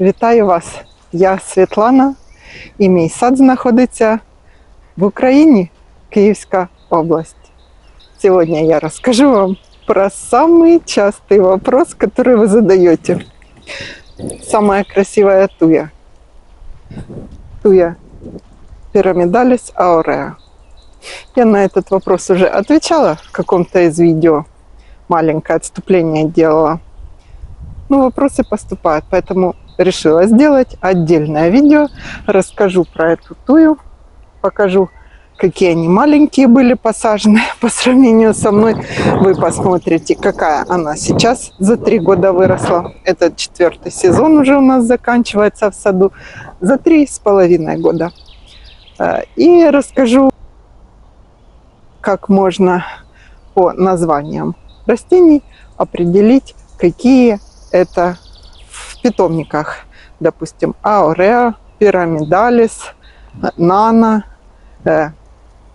Вітаю вас! Я Світлана і мій сад знаходиться в Україні, Киевская область. Сегодня я расскажу вам про самый частый вопрос, который вы задаете. Самая красивая туя. Туя пирамидалис ауреа. Я на этот вопрос уже отвечала в каком-то из видео. Маленькое отступление делала. Ну, вопросы поступают, поэтому решила сделать отдельное видео. Расскажу про эту тую, покажу, какие они маленькие были посажены по сравнению со мной. Вы посмотрите, какая она сейчас за три года выросла. Это четвертый сезон уже у нас заканчивается в саду. За три с половиной года. Э, И расскажу, как можно по названиям растений определить, какие это в питомниках. Допустим, аореа, пирамидалис, нано, э,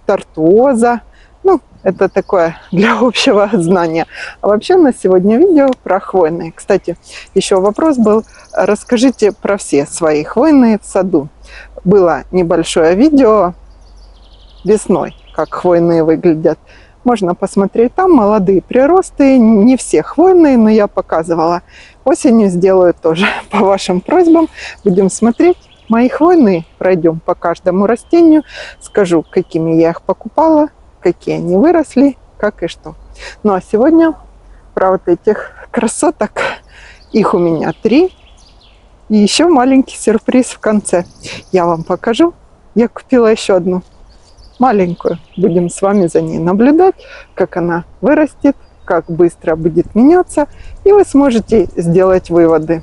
тортуоза. Ну, это такое для общего знания. А вообще на сегодня видео про хвойные. Кстати, еще вопрос был, расскажите про все свои хвойные в саду. Было небольшое видео весной, как хвойные выглядят. Можно посмотреть там молодые приросты, не все хвойные, но я показывала. Осенью сделаю тоже по вашим просьбам. Будем смотреть. Мои хвойные пройдем по каждому растению. Скажу, какими я их покупала, какие они выросли, как и что. Ну а сегодня про вот этих красоток. Их у меня три. И еще маленький сюрприз в конце. Я вам покажу. Я купила еще одну маленькую. Будем с вами за ней наблюдать, как она вырастет, как быстро будет меняться, и вы сможете сделать выводы.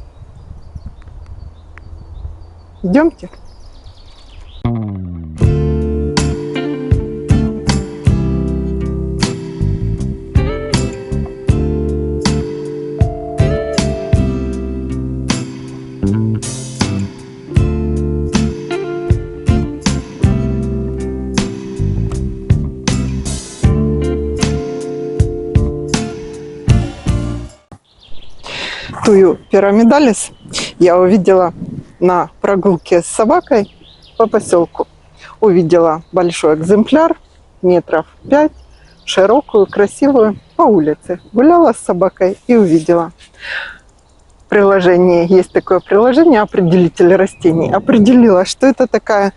Идемте. Тую пирамидалис я увидела на прогулке с собакой по поселку. Увидела большой экземпляр, метров пять, широкую, красивую, по улице. Гуляла с собакой и увидела. Приложение, есть такое приложение, определитель растений. Определила, что это такая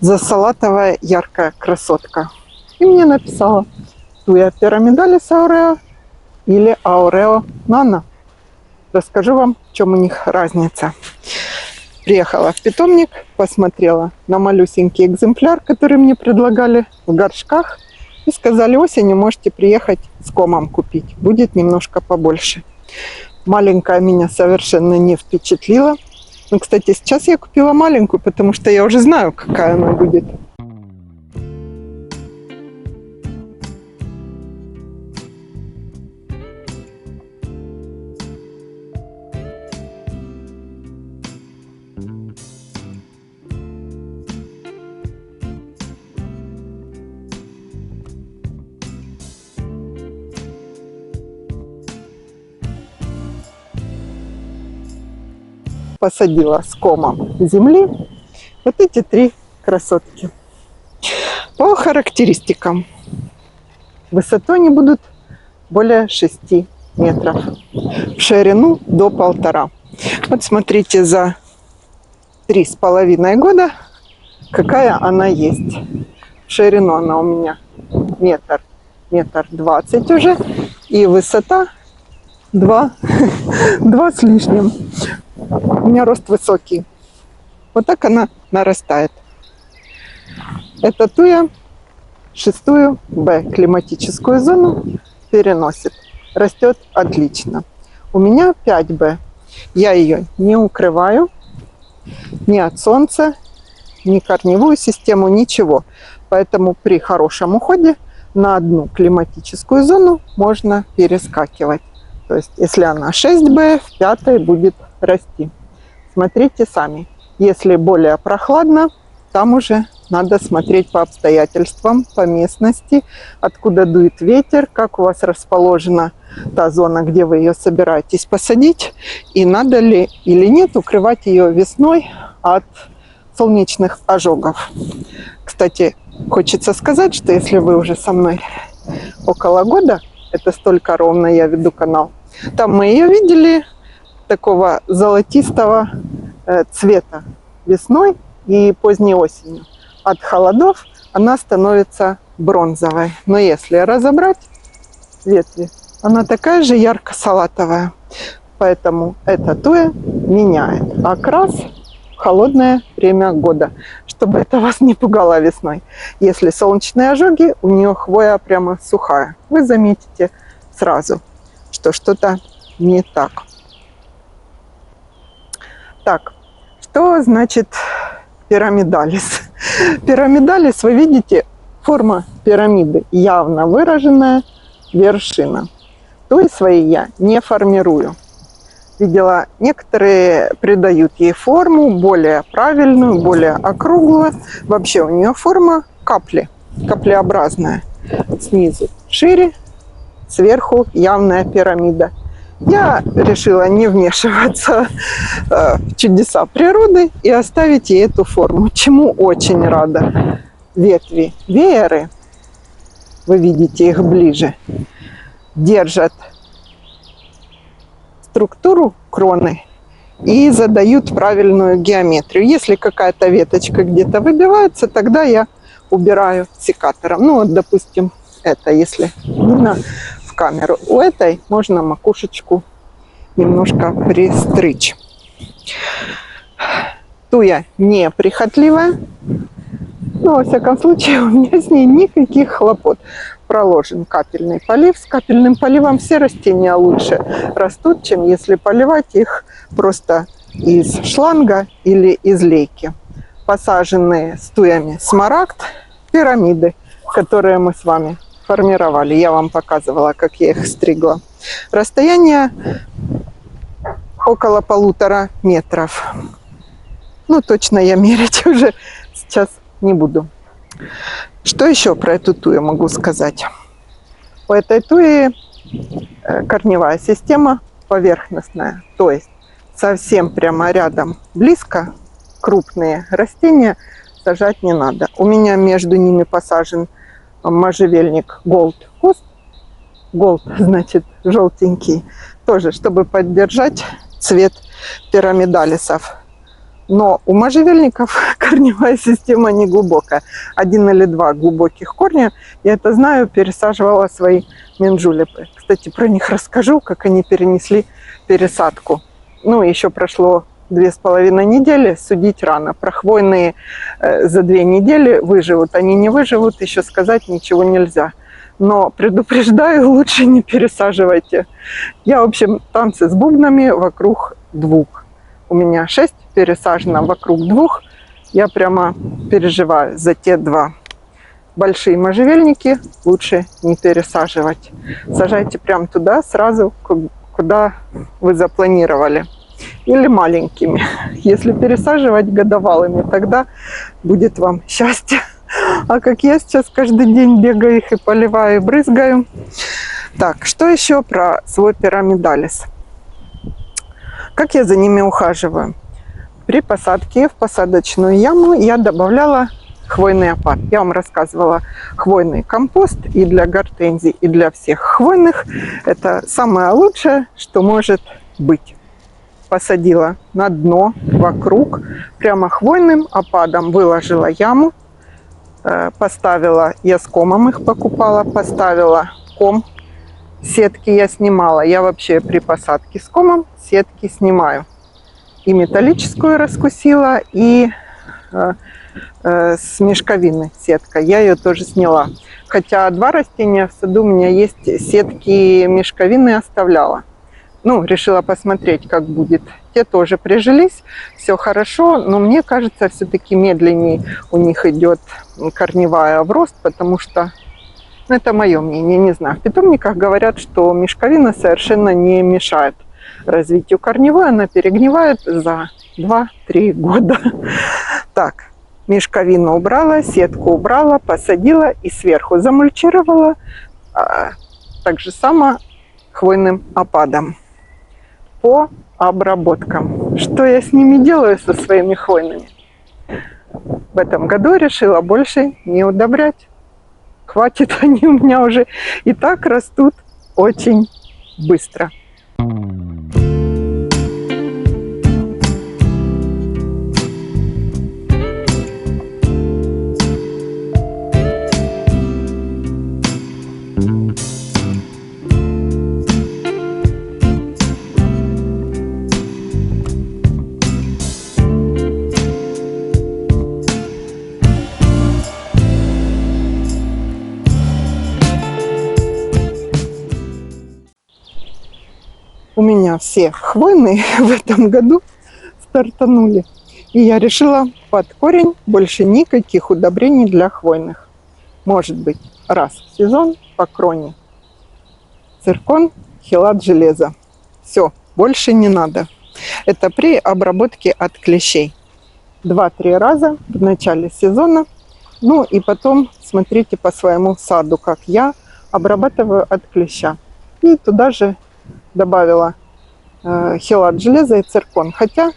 засалатовая яркая красотка. И мне написала Туя пирамидалис аурео или аурео нано. Расскажу вам, в чем у них разница. Приехала в питомник, посмотрела на малюсенький экземпляр, который мне предлагали в горшках. И сказали, осенью можете приехать с комом купить. Будет немножко побольше. Маленькая меня совершенно не впечатлила. Ну, кстати, сейчас я купила маленькую, потому что я уже знаю, какая она будет. Посадила с комом земли вот эти три красотки. По характеристикам. Высоту они будут более 6 метров. В ширину до полтора. Вот смотрите за три с половиной года, какая она есть. В ширину она у меня метр, метр двадцать уже. И высота два, два с лишним. У меня рост высокий. Вот так она нарастает. Это туя шестую Б климатическую зону переносит. Растет отлично. У меня 5Б. Я ее не укрываю ни от солнца, ни корневую систему, ничего. Поэтому при хорошем уходе на одну климатическую зону можно перескакивать. То есть, если она 6Б, в пятой будет расти. Смотрите сами. Если более прохладно, там уже надо смотреть по обстоятельствам, по местности, откуда дует ветер, как у вас расположена та зона, где вы ее собираетесь посадить, и надо ли или нет укрывать ее весной от солнечных ожогов. Кстати, хочется сказать, что если вы уже со мной около года, это столько ровно я веду канал, там мы ее видели такого золотистого э, цвета весной и поздней осенью. От холодов она становится бронзовой. Но если разобрать ветви, она такая же ярко-салатовая. Поэтому это туя меняет окрас в холодное время года, чтобы это вас не пугало весной. Если солнечные ожоги, у нее хвоя прямо сухая. Вы заметите сразу, что что-то не так. Так, что значит пирамидалис? Пирамидалис, вы видите, форма пирамиды явно выраженная, вершина. Той своей я не формирую. Видела, некоторые придают ей форму более правильную, более округлую. Вообще у нее форма капли, каплеобразная. Снизу шире, сверху явная пирамида. Я решила не вмешиваться э, в чудеса природы и оставить ей эту форму, чему очень рада. Ветви вееры, вы видите их ближе, держат структуру кроны и задают правильную геометрию. Если какая-то веточка где-то выбивается, тогда я убираю секатором. Ну вот, допустим, это, если видно, камеру. У этой можно макушечку немножко пристричь. Туя неприхотливая, но, во всяком случае, у меня с ней никаких хлопот. Проложен капельный полив. С капельным поливом все растения лучше растут, чем если поливать их просто из шланга или из лейки. Посаженные с туями смарагд, пирамиды, которые мы с вами формировали. Я вам показывала, как я их стригла. Расстояние около полутора метров. Ну, точно я мерить уже сейчас не буду. Что еще про эту тую могу сказать? У этой туи э, корневая система поверхностная, то есть совсем прямо рядом, близко крупные растения сажать не надо. У меня между ними посажен можжевельник Gold куст. Gold значит желтенький. Тоже, чтобы поддержать цвет пирамидалисов. Но у можжевельников корневая система не глубокая. Один или два глубоких корня. Я это знаю, пересаживала свои менджулипы. Кстати, про них расскажу, как они перенесли пересадку. Ну, еще прошло две с половиной недели, судить рано. Про хвойные э, за две недели выживут, они не выживут, еще сказать ничего нельзя. Но предупреждаю, лучше не пересаживайте. Я, в общем, танцы с бубнами вокруг двух. У меня шесть пересажено вокруг двух. Я прямо переживаю за те два. Большие можжевельники лучше не пересаживать. Сажайте прямо туда, сразу, куда вы запланировали или маленькими. Если пересаживать годовалыми, тогда будет вам счастье. А как я сейчас каждый день бегаю их и поливаю, и брызгаю. Так, что еще про свой пирамидалис? Как я за ними ухаживаю? При посадке в посадочную яму я добавляла хвойный опад. Я вам рассказывала хвойный компост и для гортензий, и для всех хвойных. Это самое лучшее, что может быть посадила на дно вокруг, прямо хвойным опадом выложила яму, э, поставила, я с комом их покупала, поставила ком, сетки я снимала. Я вообще при посадке с комом сетки снимаю. И металлическую раскусила, и э, э, с мешковины сетка. Я ее тоже сняла. Хотя два растения в саду у меня есть, сетки мешковины оставляла ну, решила посмотреть, как будет. Те тоже прижились, все хорошо, но мне кажется, все-таки медленнее у них идет корневая в рост, потому что, ну, это мое мнение, не знаю. В питомниках говорят, что мешковина совершенно не мешает развитию корневой, она перегнивает за 2-3 года. Так, Мешковину убрала, сетку убрала, посадила и сверху замульчировала. а, Так же само хвойным опадом по обработкам. Что я с ними делаю, со своими хвойными? В этом году решила больше не удобрять. Хватит, они у меня уже и так растут очень быстро. Все хвойные в этом году стартанули. И я решила под корень больше никаких удобрений для хвойных. Может быть, раз в сезон по кроне. Циркон, хилат железа. Все, больше не надо. Это при обработке от клещей. Два-три раза в начале сезона. Ну и потом смотрите по своему саду, как я обрабатываю от клеща. И туда же добавила хелат железа и циркон. Хотя,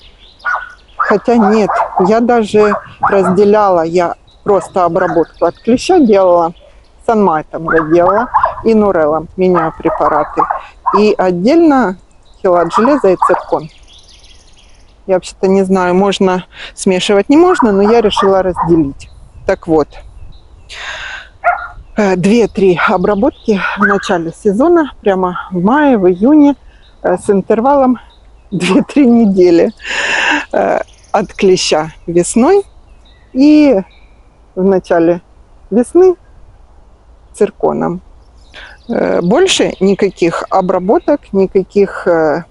хотя нет, я даже разделяла, я просто обработку от клеща делала, санмайтом я делала и нурелом, меняю препараты. И отдельно хелат железа и циркон. Я вообще-то не знаю, можно смешивать, не можно, но я решила разделить. Так вот, э, две-три обработки в начале сезона, прямо в мае, в июне, э, с интервалом 2-3 недели э, от клеща весной и в начале весны цирконом. Э, Больше никаких обработок, никаких э,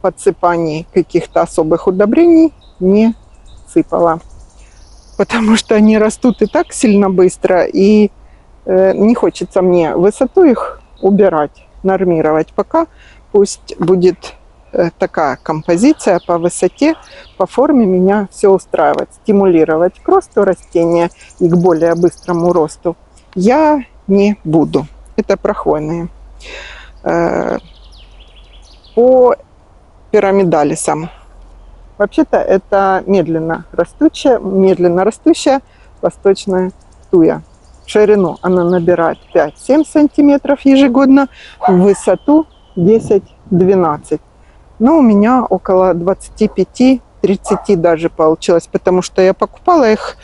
подсыпаний каких-то особых удобрений не сыпала. Потому что они растут и так сильно быстро, и э, не хочется мне высоту их убирать, нормировать. Пока пусть будет э, такая композиция по высоте, по форме меня все устраивает. Стимулировать к росту растения и к более быстрому росту я не буду. Это прохвойные. Э, По пирамидалисам. Вообще-то это медленно растущая, медленно растущая восточная туя. В ширину она набирает 5-7 сантиметров ежегодно, в высоту 10-12. Но у меня около 25-30 даже получилось, потому что я покупала их,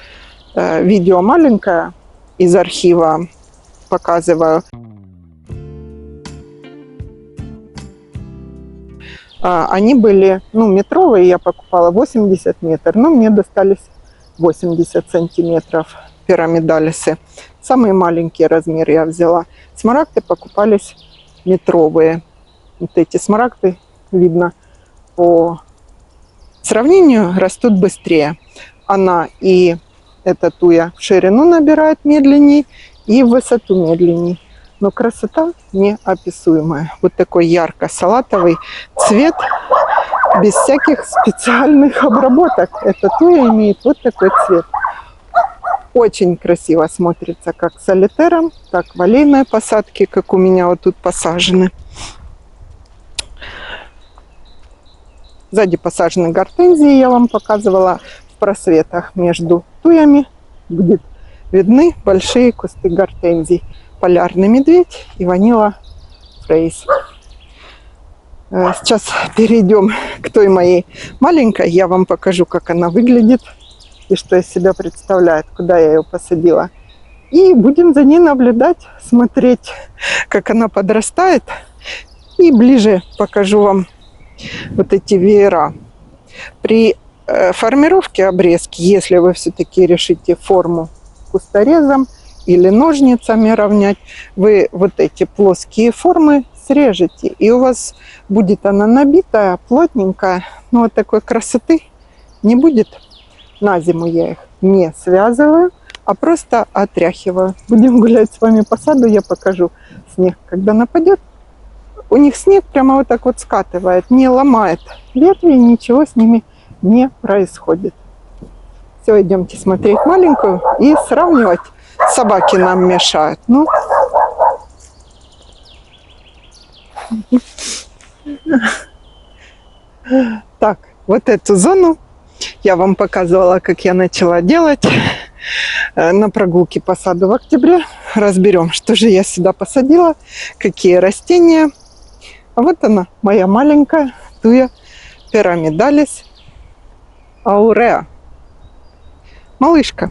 э, видео маленькое из архива показываю. А, Они были, ну, метровые, я покупала 80 метров, но мне достались 80 сантиметров пирамидалисы. Самый маленький размер я взяла. Смарагды покупались метровые. Вот эти смарагды, видно, по сравнению растут быстрее. Она и эта туя в ширину набирает медленней, и в высоту медленней. Но красота неописуемая. Вот такой ярко-салатовый цвет, без всяких специальных обработок. Эта туя имеет вот такой цвет. Очень красиво смотрится как солитером, так в посадке, как у меня вот тут посажены. Сзади посажены гортензии, я вам показывала в просветах между туями, где видны большие кусты гортензий полярный медведь и ванила фрейс. Э, Сейчас перейдем к той моей маленькой. Я вам покажу, как она выглядит и что из себя представляет, куда я ее посадила. И будем за ней наблюдать, смотреть, как она подрастает. И ближе покажу вам вот эти веера. При э, формировке обрезки, если вы все-таки решите форму кусторезом, или ножницами равнять, вы вот эти плоские формы срежете, и у вас будет она набитая, плотненькая, но вот такой красоты не будет. На зиму я их не связываю, а просто отряхиваю. Будем гулять с вами по саду, я покажу снег, когда нападет. У них снег прямо вот так вот скатывает, не ломает ветви, ничего с ними не происходит. Все, идемте смотреть маленькую и сравнивать. Собаки нам мешают. Ну, так, вот эту зону я вам показывала, как я начала делать э, на прогулке по саду в октябре. Разберем, что же я сюда посадила, какие растения. А вот она, моя маленькая туя пирамидалис ауреа. Малышка.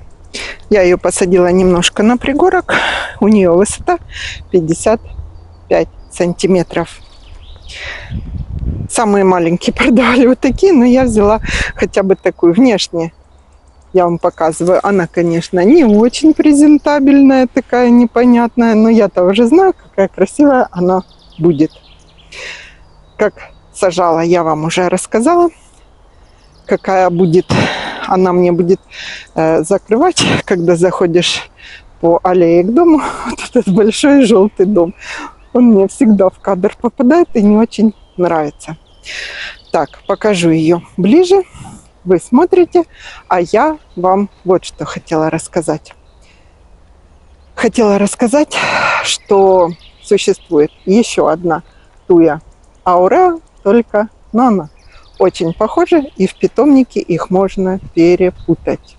Я ее посадила немножко на пригорок. У нее высота 55 сантиметров. Самые маленькие продавали вот такие, но я взяла хотя бы такую внешне. Я вам показываю. Она, конечно, не очень презентабельная, такая непонятная, но я-то уже знаю, какая красивая она будет. Как сажала, я вам уже рассказала, какая будет, она мне будет э, закрывать, когда заходишь по аллее к дому, вот этот большой желтый дом. Он мне всегда в кадр попадает и не очень нравится. Так, покажу ее ближе. Вы смотрите, а я вам вот что хотела рассказать. Хотела рассказать, что существует еще одна туя ауреа, только нано. Очень похожи, и в питомнике их можно перепутать.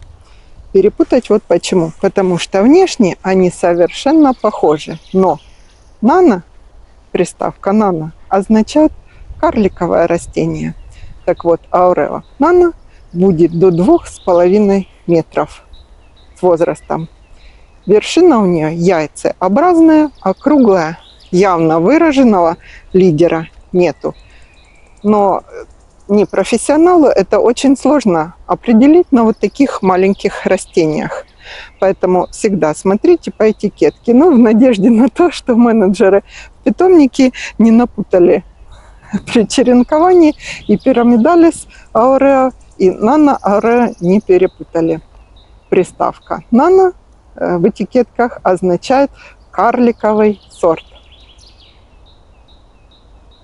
Перепутать вот почему. Потому что внешне они совершенно похожи. Но нано, приставка нано, означает карликовое растение. Так вот, аурео нано будет до двух с половиной метров с возрастом. Вершина у нее яйцеобразная, округлая, явно выраженного лидера нету. Но не профессионалу это очень сложно определить на вот таких маленьких растениях. Поэтому всегда смотрите по этикетке. Ну, в надежде на то, что менеджеры питомники не напутали при черенковании и пирамидалис ауреа и нано ауреа не перепутали. Приставка нано э, в этикетках означает карликовый сорт.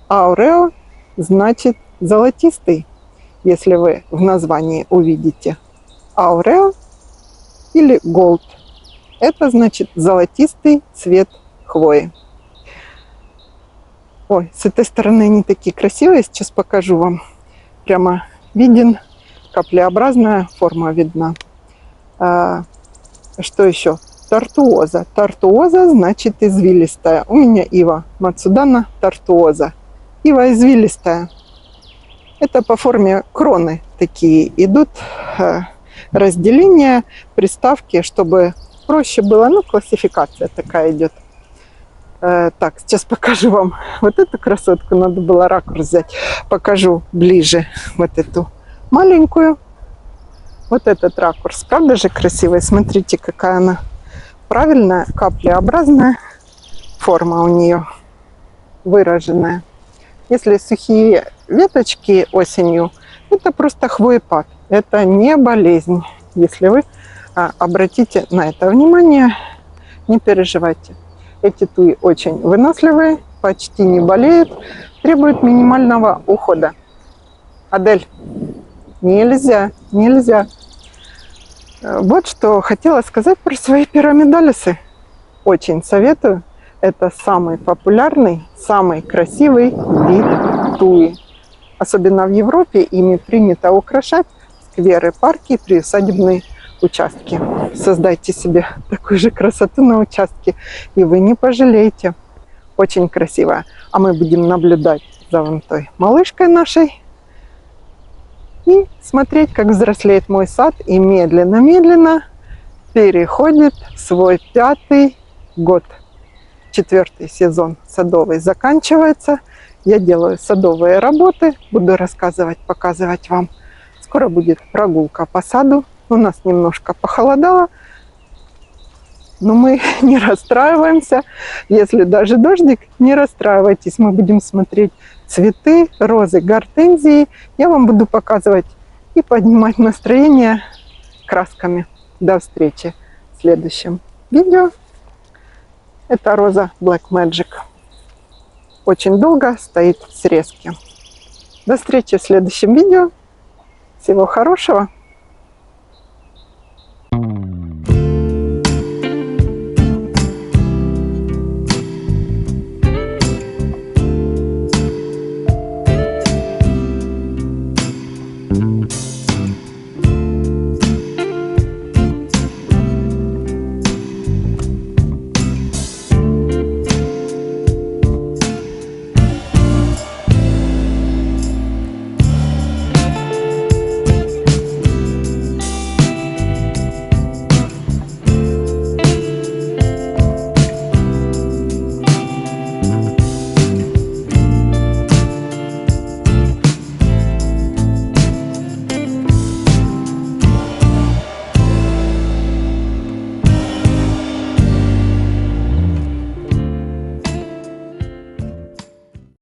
Аурео значит золотистый, если вы в названии увидите аурео или голд. Это значит золотистый цвет хвои. Ой, с этой стороны они такие красивые. Сейчас покажу вам. Прямо виден, каплеобразная форма видна. А, что еще? Тартуоза. Тартуоза значит извилистая. У меня ива Мацудана тартуоза. Ива извилистая. Это по форме кроны такие идут а, разделения, приставки, чтобы проще было. Ну, классификация такая идет. Э, так, сейчас покажу вам вот эту красотку. Надо было ракурс взять. Покажу ближе вот эту маленькую. Вот этот ракурс. Правда же красивый? Смотрите, какая она правильная, каплеобразная форма у нее выраженная. Если сухие веточки осенью, это просто хвоепад. Это не болезнь. Если вы а, обратите на это внимание, не переживайте. Эти туи очень выносливые, почти не болеют, требуют минимального ухода. Адель, нельзя, нельзя. Э, вот что хотела сказать про свои пирамидалисы. Очень советую. Это самый популярный, самый красивый вид туи. Особенно в Европе ими принято украшать скверы, парки, приусадебные участки. Создайте себе такую же красоту на участке, и вы не пожалеете. Очень красиво. А мы будем наблюдать за вон той малышкой нашей и смотреть, как взрослеет мой сад и медленно-медленно переходит в свой пятый год. Четвертый сезон садовый заканчивается. Я делаю садовые работы, буду рассказывать, показывать вам. Скоро будет прогулка по саду у нас немножко похолодало, но мы не расстраиваемся. Если даже дождик, не расстраивайтесь. Мы будем смотреть цветы, розы, гортензии. Я вам буду показывать и поднимать настроение красками. До встречи в следующем видео. Это роза Black Magic. Очень долго стоит в срезке. До встречи в следующем видео. Всего хорошего. thank